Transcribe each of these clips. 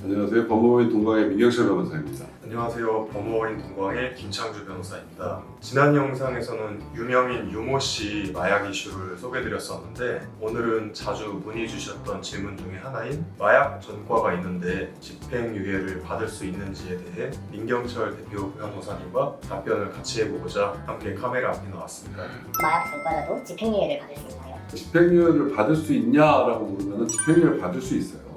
안녕하세요. 법무법인 동광의 민경철 변호사입니다. 안녕하세요. 범어인 동광의 김창주 변호사입니다. 지난 영상에서는 유명인 유모 씨 마약 이슈를 소개드렸었는데 오늘은 자주 문의 주셨던 질문 중에 하나인 마약 전과가 있는데 집행유예를 받을 수 있는지에 대해 민경철 대표 변호사님과 답변을 같이 해보고자 함께 카메라 앞에 나왔습니다. 마약 전과자도 집행유예를 받을 수 있나요? 집행유예를 받을 수 있냐라고 물으면 집행유예를 받을 수 있어요.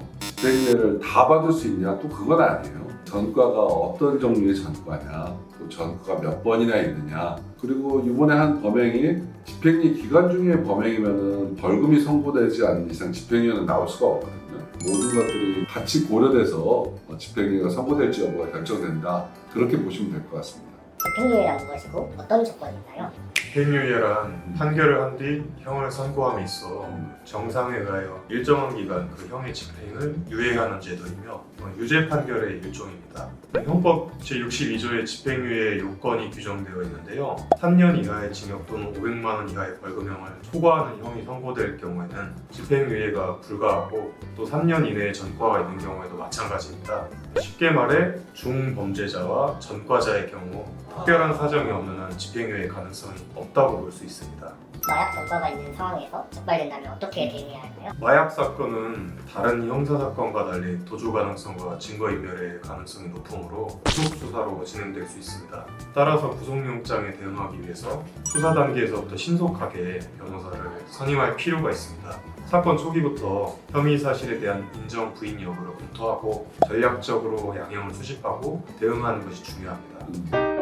집행유예를 다 받을 수 있냐? 또 그건 아니에요. 전과가 어떤 종류의 전과냐, 또 전과가 몇 번이나 있느냐, 그리고 이번에 한 범행이 집행유예 기간 중에 범행이면은 벌금이 선고되지 않는 이상 집행유예는 나올 수가 없거든요. 모든 것들이 같이 고려돼서 어, 집행유예가 선고될지 여부가 결정된다. 그렇게 보시면 될 것 같습니다. 집행유예란 무엇이고 어떤 조건이 있나요? 집행유예란 판결을 한 뒤 형을 선고함에 있어 정상에 의하여 일정한 기간 그 형의 집행을 유예하는 제도이며 어, 유죄 판결의 일종입니다. 형법 제62조의 집행유예 요건이 규정되어 있는데요. 3년 이하의 징역 또는 500만 원 이하의 벌금형을 초과하는 형이 선고될 경우에는 집행유예가 불가하고 또 3년 이내에 전과가 있는 경우에도 마찬가지입니다. 쉽게 말해 중범죄자와 전과자의 경우 특별한 사정이 없는 한 집행유예 가능성이 없다고 볼 수 있습니다. 마약 전과가 있는 상황에서 적발된다면 어떻게 대응해야 할까요? 마약 사건은 다른 형사 사건과 달리 도주 가능성과 증거 인멸의 가능성이 높으므로 구속 수사로 진행될 수 있습니다. 따라서 구속영장에 대응하기 위해서 수사 단계에서부터 신속하게 변호사를 선임할 필요가 있습니다. 사건 초기부터 혐의 사실에 대한 인정 부인 여부를 검토하고 전략적으로 양형을 수집하고 대응하는 것이 중요합니다.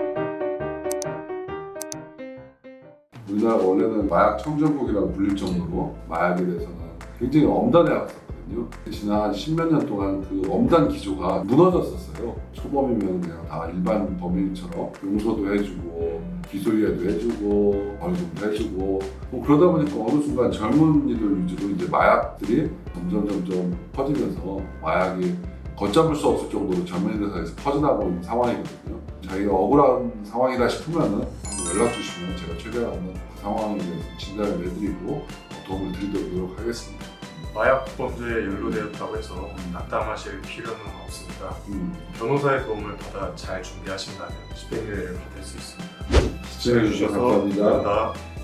우리나라 원래는 마약 청정국이라고 불릴 정도로 마약에 대해서는 굉장히 엄단해 왔었거든요. 지난 한 십몇 년 동안 그 엄단 기조가 무너졌었어요. 초범이면 그냥 다 일반 범인처럼 용서도 해주고 기소유예도 해주고 벌금도 해주고 뭐 그러다 보니까 어느 순간 젊은이들 위주로 이제 마약들이 점점 점점 퍼지면서 마약이 걷잡을 수 없을 정도로 젊은이들 사이에서 퍼져나가고 있는 상황이거든요. 자기가 억울한 상황이다 싶으면은 연락 주시면 제가 최대한 그 상황에 대해서 진단을 해드리고 도움을 드리도록 하겠습니다. 마약 범죄에 연루되었다고 해서 낙담하실 필요는 없습니다. 음, 변호사의 도움을 받아 잘 준비하신다면 집행유예를 받을 수 있습니다. 시청해주셔서 감사합니다. 감사합니다.